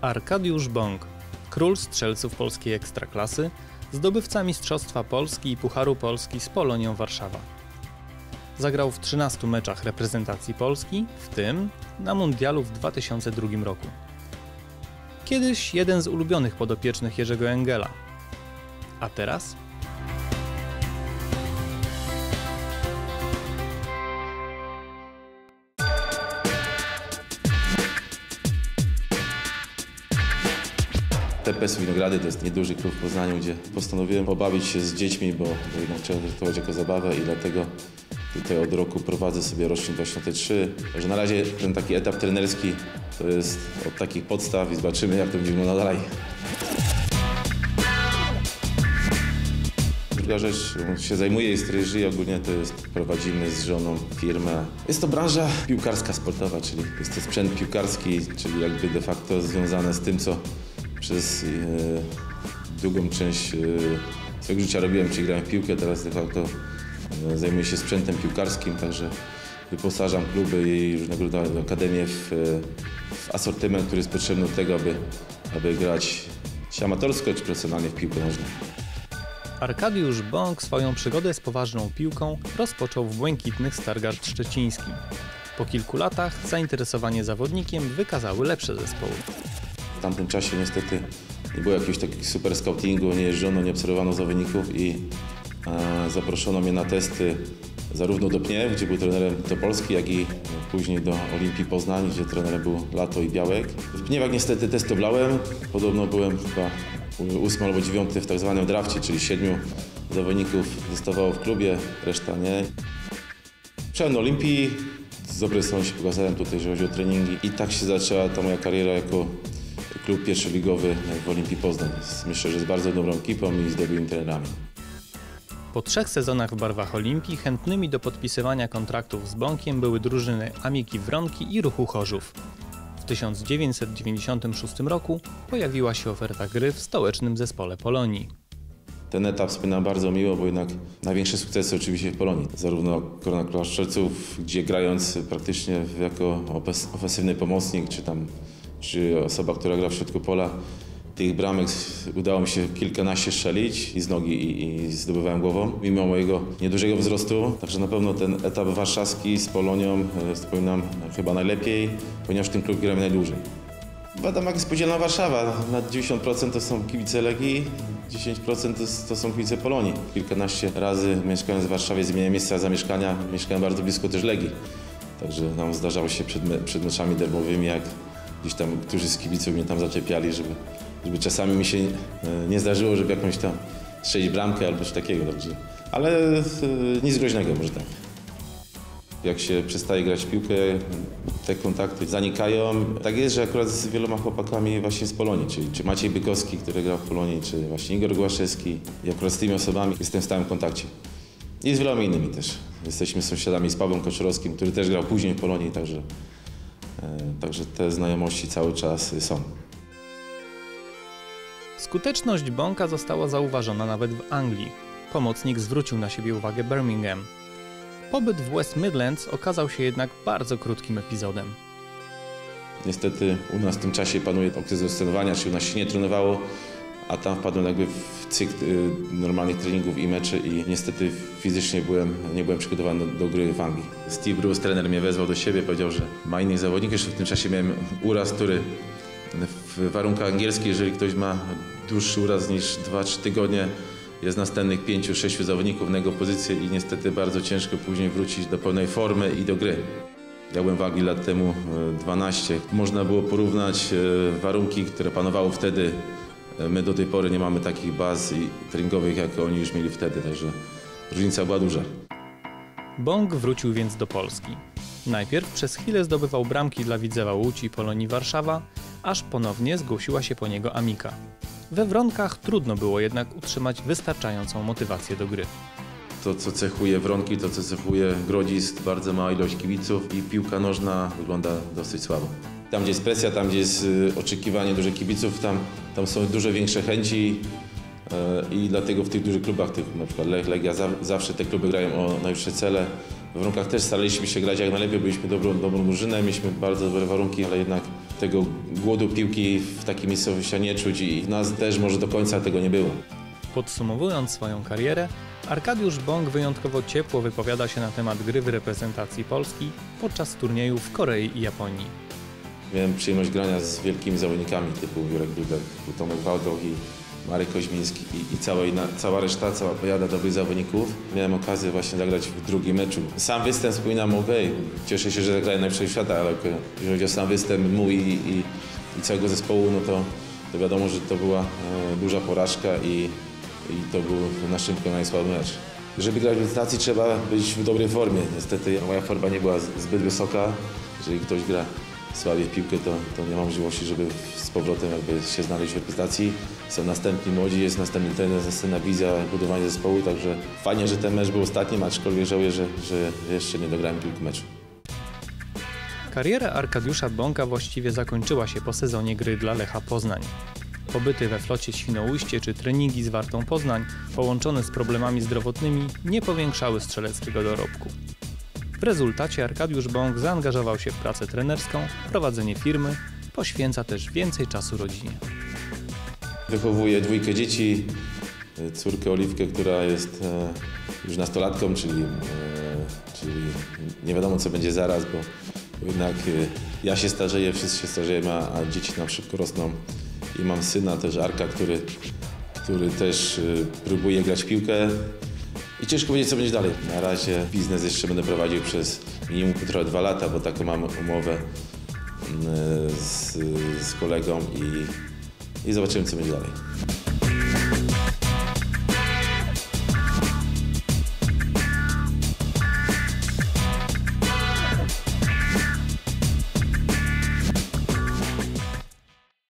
Arkadiusz Bąk, król strzelców polskiej ekstraklasy, zdobywca Mistrzostwa Polski i Pucharu Polski z Polonią Warszawa. Zagrał w 13 meczach reprezentacji Polski, w tym na Mundialu w 2002 roku. Kiedyś jeden z ulubionych podopiecznych Jerzego Engela. A teraz? TPS Winogrady to jest nieduży klub w Poznaniu, gdzie postanowiłem pobawić się z dziećmi, bo, bo jednak trzeba traktować jako zabawę i dlatego tutaj od roku prowadzę sobie rocznik 2003. Także na razie ten taki etap trenerski to jest od takich podstaw i zobaczymy jak to będzie wyglądało dalej. Druga rzecz, którą się zajmuję i z której żyję ogólnie, to jest prowadzimy z żoną firmę. Jest to branża piłkarska, sportowa, czyli jest to sprzęt piłkarski, czyli jakby de facto związane z tym, co przez e, długą część e, swojego życia robiłem, czyli grałem w piłkę, teraz de facto e, zajmuję się sprzętem piłkarskim, także wyposażam kluby i różnego rodzaju akademie w, w asortyment, który jest potrzebny do tego, aby, aby grać czy amatorsko, czy profesjonalnie w piłkę nożną. Arkadiusz Bąk swoją przygodę z poważną piłką rozpoczął w błękitnych Stargard Szczecińskim. Po kilku latach zainteresowanie zawodnikiem wykazały lepsze zespoły. W tamtym czasie niestety nie było jakiegoś takiego super scoutingu, nie jeżdżono, nie obserwowano zawodników i e, zaproszono mnie na testy zarówno do Pniew, gdzie był trenerem do Polski, jak i później do Olimpii Poznań, gdzie trenerem był Lato i Białek. W Pniewach niestety test oblałem, podobno byłem chyba ósmy albo dziewiąty w tak zwanym drafcie, czyli siedmiu zawodników zostawało w klubie, reszta nie. Przyjechałem do Olimpii, z dobrej strony się pokazałem tutaj, jeżeli chodzi o treningi i tak się zaczęła ta moja kariera jako klub pierwszoligowy w Olimpii Poznań. Myślę, że z bardzo dobrą ekipą i z dobrymi trenerami. Po trzech sezonach w barwach Olimpii chętnymi do podpisywania kontraktów z Bąkiem były drużyny Amiki Wronki i Ruchu Chorzów. W 1996 roku pojawiła się oferta gry w stołecznym zespole Polonii. Ten etap wspominam bardzo miło, bo jednak największe sukcesy oczywiście w Polonii. Zarówno Korona Klaszczeców, gdzie grając praktycznie jako ofensywny pomocnik, czy tam czy osoba, która gra w środku pola, tych bramek udało mi się kilkanaście strzelić i z nogi i, i zdobywałem głową, mimo mojego niedużego wzrostu. Także na pewno ten etap warszawski z Polonią e, wspominam chyba najlepiej, ponieważ w tym klubie grałem najdłużej. Wiadomo, jak jest podzielona Warszawa. Na 90% to są kibice Legii, 10% to, są kibice Polonii. Kilkanaście razy mieszkając w Warszawie zmieniałem miejsca zamieszkania, mieszkałem bardzo blisko też Legii. Także nam zdarzało się przed, przed meczami derbowymi, jak gdzieś tam którzy z kibiców mnie tam zaczepiali, żeby, żeby czasami mi się e, nie zdarzyło, żeby jakąś tam strzelić bramkę albo coś takiego. Także. Ale e, nic groźnego może tak. Jak się przestaje grać w piłkę, te kontakty zanikają. Tak jest, że akurat z wieloma chłopakami właśnie z Polonii, czyli czy Maciej Bykowski, który grał w Polonii, czy właśnie Igor Głaszewski. I akurat z tymi osobami jestem w stałym kontakcie. I z wieloma innymi też. Jesteśmy sąsiadami z Pawłem Koczorowskim, który też grał później w Polonii, także, także te znajomości cały czas są. Skuteczność Bąka została zauważona nawet w Anglii. Pomocnik zwrócił na siebie uwagę Birmingham. Pobyt w West Midlands okazał się jednak bardzo krótkim epizodem. Niestety u nas w tym czasie panuje okres rozstanowania, czyli u nas się nie trenowało, a tam wpadłem jakby w cykl y, normalnych treningów i meczy i niestety fizycznie byłem, nie byłem przygotowany do, do gry w Anglii. Steve Bruce, trener mnie wezwał do siebie, powiedział, że ma innych zawodników. Jeszcze w tym czasie miałem uraz, który w warunkach angielskich, jeżeli ktoś ma dłuższy uraz niż 2-3 tygodnie, jest następnych 5-6 zawodników na jego pozycję i niestety bardzo ciężko później wrócić do pełnej formy i do gry. Ja byłem w Anglii lat temu e, 12. Można było porównać e, warunki, które panowały wtedy. E, My do tej pory nie mamy takich baz treningowych, jak oni już mieli wtedy, także różnica była duża. Bąk wrócił więc do Polski. Najpierw przez chwilę zdobywał bramki dla Widzewa Łódź i Polonii Warszawa, aż ponownie zgłosiła się po niego Amika. We Wronkach trudno było jednak utrzymać wystarczającą motywację do gry. To, co cechuje Wronki, to, co cechuje Grodzisk, bardzo mała ilość kibiców i piłka nożna wygląda dosyć słabo. Tam, gdzie jest presja, tam, gdzie jest y, oczekiwanie dużych kibiców, tam, tam są dużo większe chęci y, i dlatego w tych dużych klubach, tych na przykład Lech, Legia, za, zawsze te kluby grają o najwyższe cele. W Wronkach też staraliśmy się grać jak najlepiej, byliśmy dobrą, dobrą drużyną, mieliśmy bardzo dobre warunki, ale jednak tego głodu piłki w takiej miejscowości nie czuć i nas też może do końca tego nie było. Podsumowując swoją karierę, Arkadiusz Bąk wyjątkowo ciepło wypowiada się na temat gry w reprezentacji Polski podczas turniejów w Korei i Japonii. Miałem przyjemność grania z wielkimi zawodnikami typu Jurek Dudek, typu Tomek Wałdoch i Marek Koźmiński i, i cała, inna, cała reszta, cała pojada dobrych zawodników. Miałem okazję właśnie zagrać w drugim meczu. Sam występ wspominam, okej, cieszę się, że zagrałem najlepszego świata, ale jeżeli chodzi o sam występ mój i, i, i całego zespołu, no to, to wiadomo, że to była e, duża porażka i, i to był na szybko najsłabszy mecz. Żeby grać w reprezentacji trzeba być w dobrej formie. Niestety moja forma nie była zbyt wysoka. Jeżeli ktoś gra słabiej piłkę, to, to nie ma możliwości, żeby z powrotem jakby się znaleźć w reprezentacji. Są następni młodzi, jest następny trener, następna wizja budowania zespołu, także fajnie, że ten mecz był ostatnim, aczkolwiek żałuję, że, że jeszcze nie dograłem kilku meczów. Kariera Arkadiusza Bąka właściwie zakończyła się po sezonie gry dla Lecha Poznań. Pobyty we flocie Świnoujście czy treningi z Wartą Poznań, połączone z problemami zdrowotnymi, nie powiększały strzeleckiego dorobku. W rezultacie Arkadiusz Bąk zaangażował się w pracę trenerską, prowadzenie firmy, poświęca też więcej czasu rodzinie. Wychowuję dwójkę dzieci, e, córkę Oliwkę, która jest e, już nastolatką, czyli, e, czyli nie wiadomo co będzie zaraz, bo jednak ja się starzeję, wszyscy się starzejemy, a dzieci nam szybko rosną. I mam syna też Arka, który, który też próbuje grać piłkę. I ciężko powiedzieć, co będzie dalej. Na razie biznes jeszcze będę prowadził przez minimum półtora, dwa lata, bo taką mam umowę mm, z, z kolegą i, i zobaczymy, co będzie dalej.